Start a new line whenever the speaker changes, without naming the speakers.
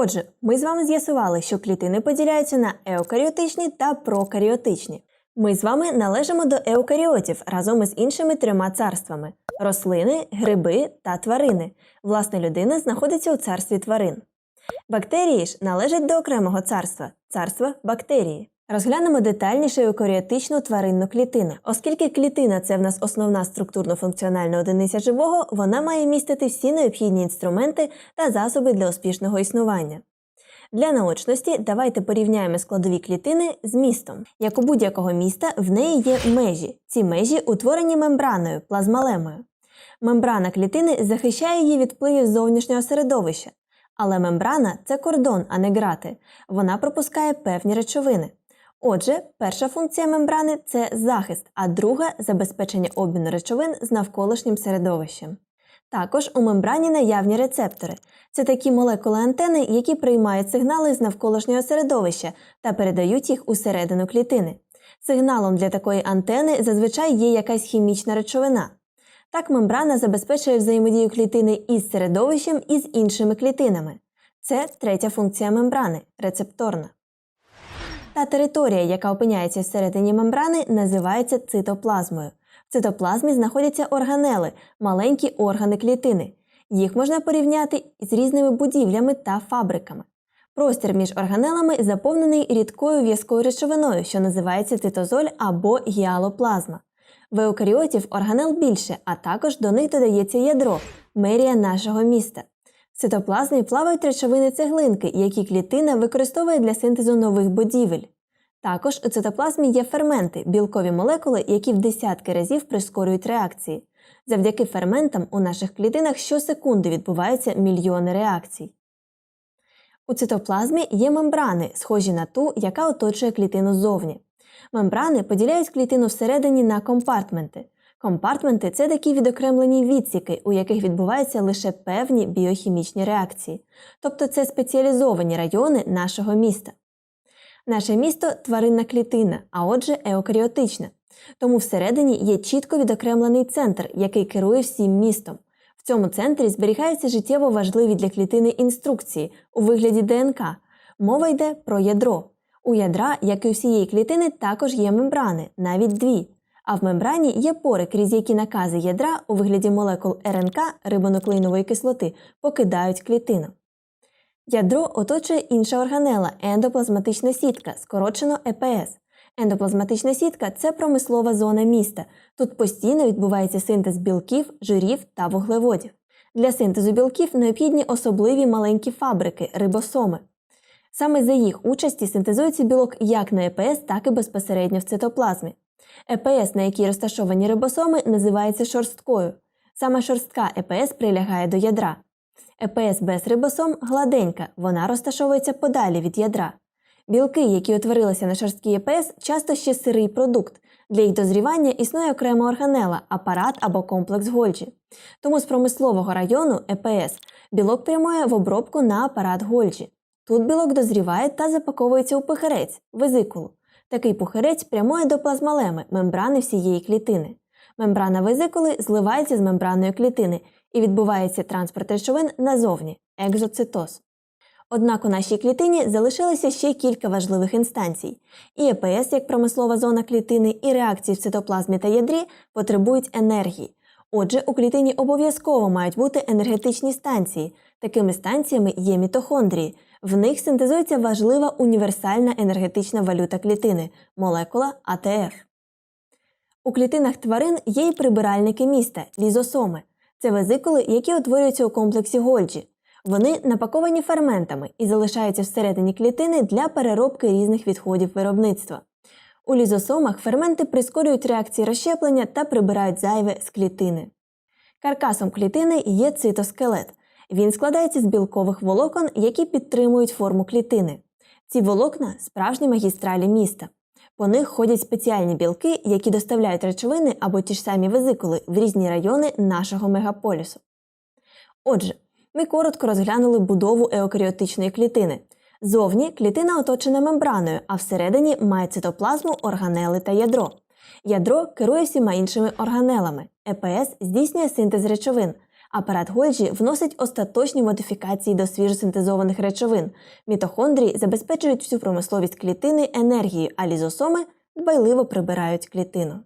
Отже, ми з вами з'ясували, що клітини поділяються на еукаріотичні та прокаріотичні. Ми з вами належимо до еукаріотів разом із іншими трьома царствами: рослини, гриби та тварини. Власне, людина знаходиться у царстві тварин. Бактерії ж належать до окремого царства царства бактерії. Розглянемо детальніше еукаріотичну тваринну клітину. Оскільки клітина це в нас основна структурно-функціональна одиниця живого, вона має містити всі необхідні інструменти та засоби для успішного існування. Для наочності давайте порівняємо складові клітини з містом. Як у будь-якого міста, в неї є межі. Ці межі утворені мембраною, плазмалемою. Мембрана клітини захищає її від впливів зовнішнього середовища. Але мембрана це кордон, а не грати. Вона пропускає певні речовини. Отже, перша функція мембрани це захист, а друга забезпечення обміну речовин з навколишнім середовищем. Також у мембрані наявні рецептори. Це такі молекули антени, які приймають сигнали з навколишнього середовища та передають їх усередину клітини. Сигналом для такої антени зазвичай є якась хімічна речовина. Так мембрана забезпечує взаємодію клітини із середовищем і з іншими клітинами. Це третя функція мембрани рецепторна. Та територія, яка опиняється всередині мембрани, називається цитоплазмою. В цитоплазмі знаходяться органели, маленькі органи клітини. Їх можна порівняти з різними будівлями та фабриками. Простір між органелами заповнений рідкою в'язкою речовиною, що називається цитозоль або гіалоплазма. В еукаріотів органел більше, а також до них додається ядро мерія нашого міста. Цитоплазмі плавають речовини цеглинки, які клітина використовує для синтезу нових будівель. Також у цитоплазмі є ферменти, білкові молекули, які в десятки разів прискорюють реакції. Завдяки ферментам у наших клітинах щосекунди відбуваються мільйони реакцій. У цитоплазмі є мембрани, схожі на ту, яка оточує клітину ззовні. Мембрани поділяють клітину всередині на компартменти. Компартменти це такі відокремлені відсіки, у яких відбуваються лише певні біохімічні реакції, тобто це спеціалізовані райони нашого міста. Наше місто тваринна клітина, а отже, еукаріотична. Тому всередині є чітко відокремлений центр, який керує всім містом. В цьому центрі зберігаються життєво важливі для клітини інструкції у вигляді ДНК. Мова йде про ядро. У ядра, як і у всієї клітини, також є мембрани, навіть дві. А в мембрані є пори, крізь які накази ядра у вигляді молекул РНК рибонуклеїнової кислоти покидають клітину. Ядро оточує інша органела ендоплазматична сітка, скорочено ЕПС. Ендоплазматична сітка це промислова зона міста. Тут постійно відбувається синтез білків, жирів та вуглеводів. Для синтезу білків необхідні особливі маленькі фабрики рибосоми. Саме за їх участі синтезується білок як на ЕПС, так і безпосередньо в цитоплазмі. ЕПС, на якій розташовані рибосоми, називається шорсткою. Саме шорстка ЕПС прилягає до ядра. ЕПС без рибосом гладенька, вона розташовується подалі від ядра. Білки, які утворилися на шорсткій ЕПС, часто ще сирий продукт. Для їх дозрівання існує окрема органела, апарат або комплекс Гольджі. Тому з промислового району ЕПС білок прямує в обробку на апарат Гольджі. Тут білок дозріває та запаковується у пухирець везикулу. Такий пухирець прямує до плазмалеми, мембрани всієї клітини. Мембрана везикули зливається з мембраною клітини і відбувається транспорт речовин назовні екзоцитоз. Однак у нашій клітині залишилося ще кілька важливих інстанцій. І ЕПС, як промислова зона клітини, і реакції в цитоплазмі та ядрі потребують енергії. Отже, у клітині обов'язково мають бути енергетичні станції. Такими станціями є мітохондрії. В них синтезується важлива універсальна енергетична валюта клітини молекула АТФ. У клітинах тварин є й прибиральники міста лізосоми. Це везикули, які утворюються у комплексі Гольджі. Вони напаковані ферментами і залишаються всередині клітини для переробки різних відходів виробництва. У лізосомах ферменти прискорюють реакції розщеплення та прибирають зайве з клітини. Каркасом клітини є цитоскелет. Він складається з білкових волокон, які підтримують форму клітини. Ці волокна справжні магістралі міста. По них ходять спеціальні білки, які доставляють речовини або ті ж самі везикули в різні райони нашого мегаполісу. Отже, ми коротко розглянули будову еукаріотичної клітини. Зовні клітина оточена мембраною, а всередині має цитоплазму, органели та ядро. Ядро керує всіма іншими органелами. ЕПС здійснює синтез речовин, Апарат Гольджі вносить остаточні модифікації до свіжосинтезованих речовин. Мітохондрії забезпечують всю промисловість клітини енергією, а лізосоми дбайливо прибирають клітину.